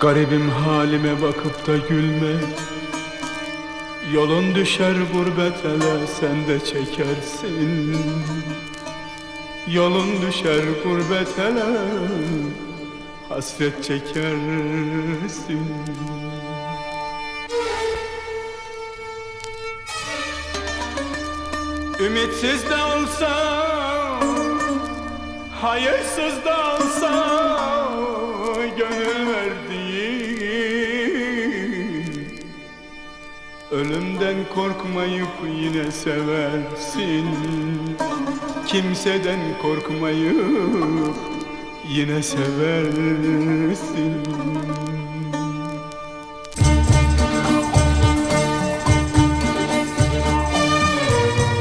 Garibim halime bakıp da gülme. Yolun düşer gurbet ele sen de çekersin. Yolun düşer gurbet ele Hasret çekersin. Ümitsiz de olsa Hayırsız da olsa Ölümden korkmayıp yine seversin. Kimseden korkmayıp yine seversin.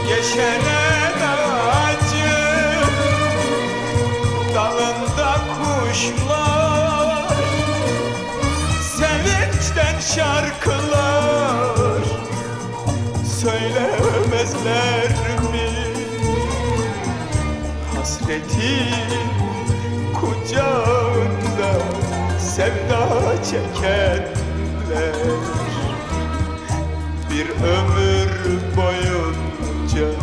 Yeşeren ağacı Söylemezler mi Hasreti kucağında Sevda çekenler bir ömür boyunca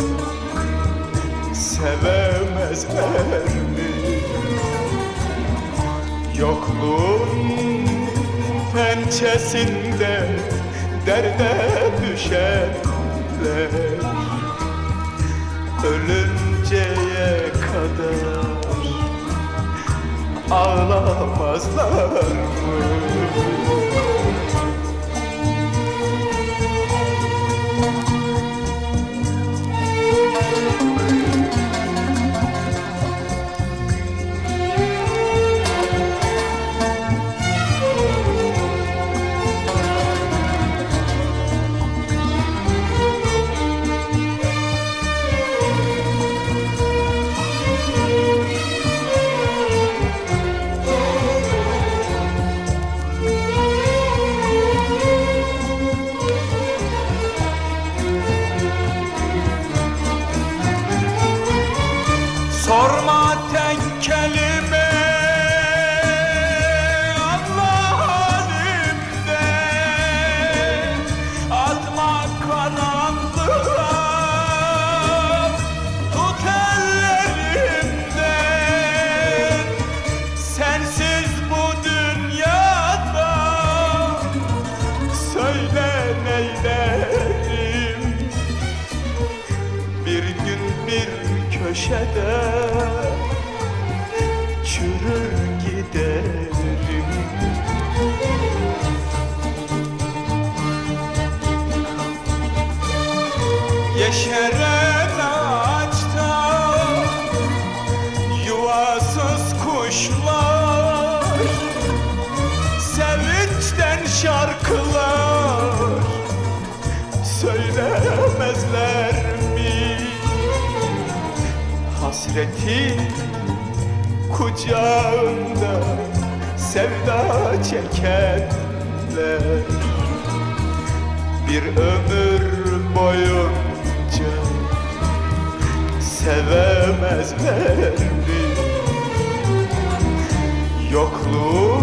sevemezler mi? Yokluğun pençesinde derde düşenler Ölünceye kadar ağlamazlar mı? Söyle neylerim? Bir gün bir köşede çürür giderim. Yeşeren Hasreti kucağında sevda çekenler Bir ömür boyunca sevemezler mi? Yokluğun